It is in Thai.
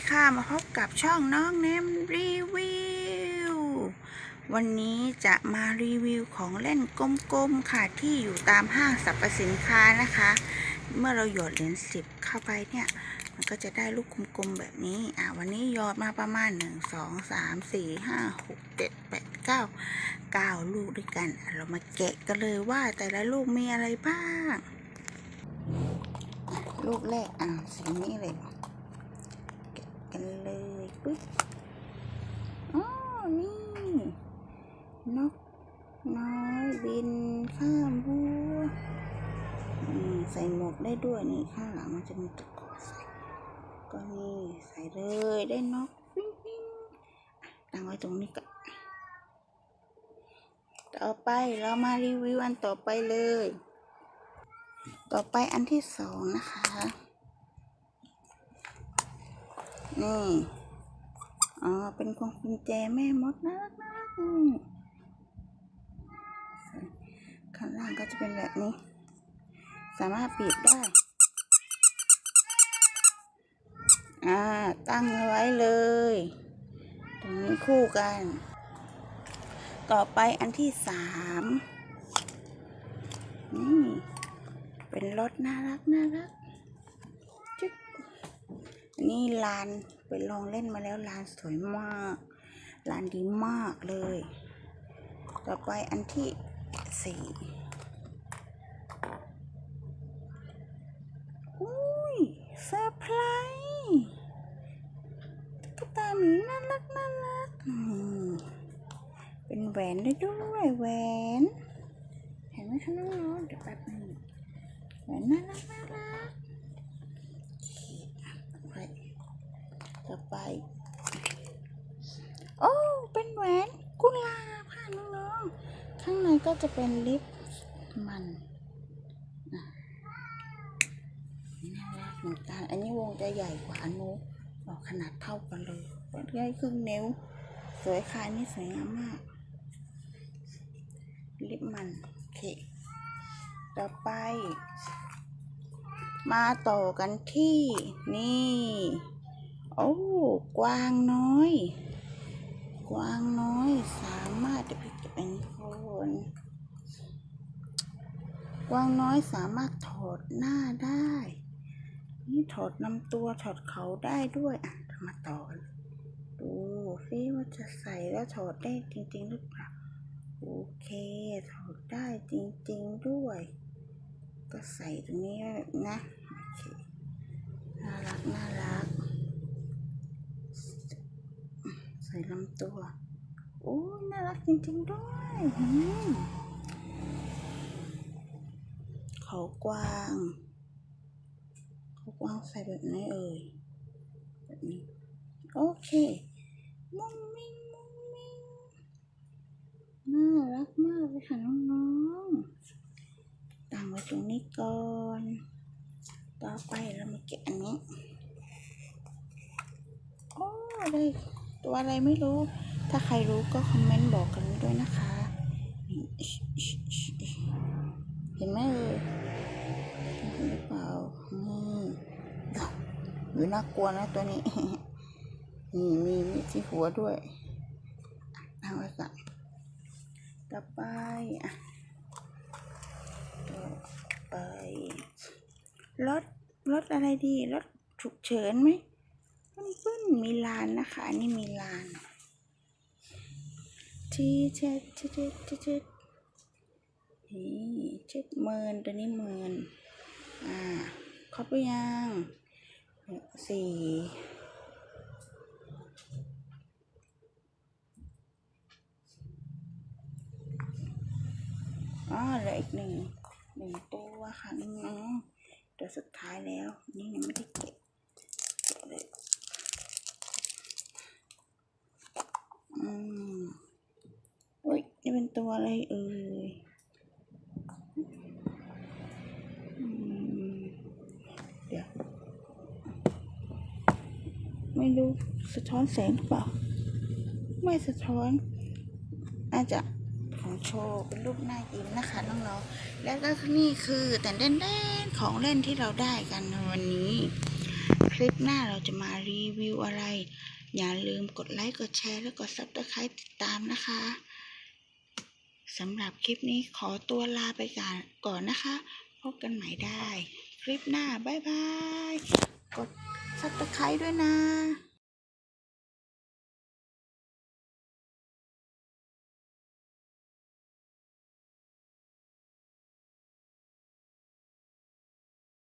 ดีค่ะมาพบกับช่องน้องเนมรีวิว วันนี้จะมารีวิวของเล่นกลมๆค่ะที่อยู่ตามห้างสรรพสินค้านะคะ เมื่อเราหยอดเหรียญสิบเข้าไปเนี่ย มันก็จะได้ลูกกลมๆแบบนี้ อ่าวันนี้หยอดมาประมาณหนึ่งสองสามสี่ห้าหกเจ็ดแปดเก้าเก้าลูกด้วยกัน เรามาแกะกันเลยว่าแต่ละลูกมีอะไรบ้าง ลูกแรกอ่าสีนี้เลย กันเลยปุ๊บอ๋อนี่ นกน้อยบินข้ามบัวอืมใส่หมวกได้ด้วยนี่ข้างหลังมันจะมีตะกรุดใส่ก็นี่ใส่เลยได้นกวิ่งวิ่งตั้งไว้ตรงนี้ก่อนต่อไปเรามารีวิวอันต่อไปเลย ต่อไปอันที่สองนะคะ นี่อ๋อเป็นพวงกุญแจแม่มดน่ารักน่ารักข้างล่างก็จะเป็นแบบนี้ สามารถปิดได้ อ่า ตั้งไว้เลย ตรงนี้คู่กัน ต่อไปอันที่สามนี่ เป็นรถน่ารักน่ารัก นี่ลานไปลองเล่นมาแล้วลานสวยมากลานดีมากเลย ต่อไปอันที่สี่อุ้ยเซอร์ไพรส์ตุ๊กตาหมีน่ารักน่ารักเป็นแหวนได้ด้วยแหวนเห็นไหมคะน้องๆเดี๋ยวแป๊บนึงแหวนน่ารักน่ารัก ไป ต่อไป โอ้ เป็นแหวนกุหลาบค่ะน้องๆ ข้างในก็จะเป็นลิปมันอะน่ารักเหมือนกัน อันนี้วงจะใหญ่กว่าอันนู้นออกขนาดเท่ากันเลยเป็นใหญ่ครึ่งนิ้ว สวยค่ะนนี่สวยงามมาก ลิปมันโอเค ต่อไป มาต่อกันที่นี่ โอ้กวางน้อย กวางน้อยสามารถจะเป็นคนกวางน้อยสามารถถอดหน้าได้ นี่ถอดลำตัวถอดเขาได้ด้วยอะมาต่อดูซิว่าจะใส่แล้วถอดได้จริง ๆ หรือเปล่าโอเคถอดได้จริง ๆด้วย ก็ใส่ตรงนี้นะโอเคน่ารักน่ารัก ใส่ลำตัว โอ้ยน่ารักจริง ๆ ด้วยเขากว้างเขากว้างใส่แบบไหนเอ่ยแบบนี้โอเค มุ้งมิ้งมุ้งมิ้งน่ารักมากเลยค่ะน้องๆตั้งไว้ตรงนี้ก่อน ต่อไปเรามาแกะอันนี้ โอ้ได้ ตัวอะไรไม่รู้ ถ้าใครรู้ก็คอมเมนต์บอกกันด้วยนะคะ เห็นไหมเอ่ยเห็นหรือเปล่านี่หรือน่ากลัวนะตัวนี้ นี่มีมีที่หัวด้วยเอาไว้ก่อนต่อไปอะต่อไปรถรถอะไรดีรถฉุกเฉินไหม ปึ้นปึ้นมีลานนะคะอันนี้มีลานที่เจ็ดเจ็ดเจ็ดเจ็ดเจ็ดนี่เจ็ดหมื่นตัวนี้หมื่นอ่าครบหรือยังสี่อ๋อเหลืออีกหนึ่งหนึ่งตัวค่ะน้องตัวสุดท้ายแล้ว นี่ยังไม่ได้เก็บเก็บเลย อืม เป็นตัวอะไรเอ่ยอืมเดี๋ยว ไม่รู้สะท้อนแสงหรือเปล่า ไม่สะท้อน อาจจะของโชว์เป็นรูปหน้ายิ้มนะคะน้องๆ แล้วก็นี่คือแต่เด่นๆของเล่นที่เราได้กันวันนี้ คลิปหน้าเราจะมารีวิวอะไร อย่าลืมกดไลค์ กดแชร์ และกด subscribe ติดตามนะคะ สำหรับคลิปนี้ขอตัวลาไปก่อนนะคะ พบกันใหม่ได้ คลิปหน้า บ๊ายบาย กดซับสไครต์ด้วยนะ